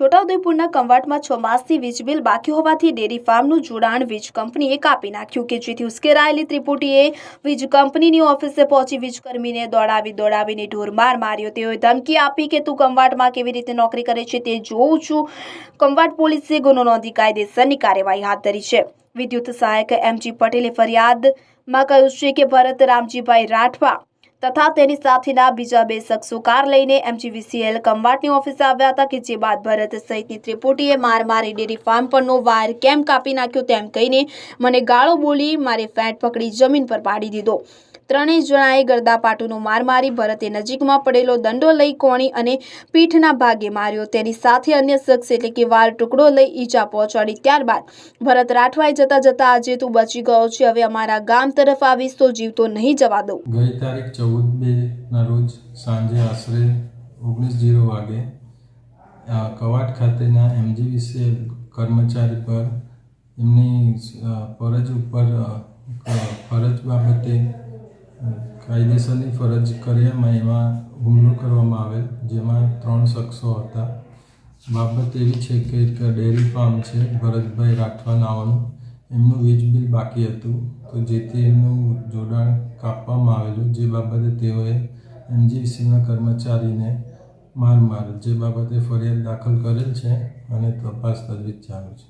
છોટાઉદેપુરના કંવાટમાં છ માસથી વીજ બિલ બાકી હોવાથી ડેરી ફાર્મનું જોડાણ વીજ કંપનીએ કાપી નાખ્યું કે જેથી ઉશ્કેરાયેલી ત્રિપુટીએ વીજ કંપનીની ઓફિસે પહોંચી વીજકર્મીને દોડાવી દોડાવીને ઢોરમાર માર્યો. તેઓએ ધમકી આપી કે, તું કંવાટમાં કેવી રીતે નોકરી કરે છે તે જોઉં છું. કંવાટ પોલીસે ગુનો નોંધી કાયદેસરની કાર્યવાહી હાથ ધરી છે. વિદ્યુત સહાયક એમજી પટેલે ફરિયાદમાં કહ્યું છે કે, ભરત રામજીભાઈ રાઠવા તથા તેની સાથેના બીજા બે શખ્સો કાર લઈને એમજીવીસીએલ કંવાટની ઓફિસે આવ્યા હતા કે જે બાદ ભરત સહિતની ત્રિપુટીએ માર મારી ડેરી ફાર્મ પરનો વાયર કેમ કાપી નાખ્યો તેમ કહીને મને ગાળો બોલી મારે ફેટ પકડી જમીન પર પાડી દીધો. ત્રણેય જણાએ ગરદાપાટુનો માર મારી ભરતે નજીકમાં પડેલો દંડો લઈ કોણી અને પીઠના ભાગે માર્યો. તેની સાથે અન્ય શખ્સ એટલે કે વાર ટુકડો લઈ ઈજા પહોંચાડી. ત્યારબાદ ભરત રાઠવાએ જતા જતા આજે તું બચી ગયો છે. હવે અમારા ગામ તરફ આવીશ તો જીવતો નહીં જવા દઉં. ગઈ તારીખ ચૌદ બેના રોજ સાંજે આશરે ઓગણીસ જીરો વાગે કવાટ ખાતેના એમજીવીસીએલ કર્મચારી પર એમની ફરજ ઉપર ફરજ બાબતે કાયદેસરની ફરજ કર્યામાં એમાં હુમલો કરવામાં આવેલ, જેમાં ત્રણ શખ્સો હતા. બાબત એવી છે કે એક ડેરી ફાર્મ છે, ભરતભાઈ રાઠવા નાવાનું. એમનું વીજ બિલ બાકી હતું. તો જેથી એમનું જોડાણ કાપવામાં આવેલું, જે બાબતે તેઓએ એમજીસીના કર્મચારીને માર માર જે બાબતે ફરિયાદ દાખલ કરેલ છે અને તપાસ તજવીજ ચાલુ છે.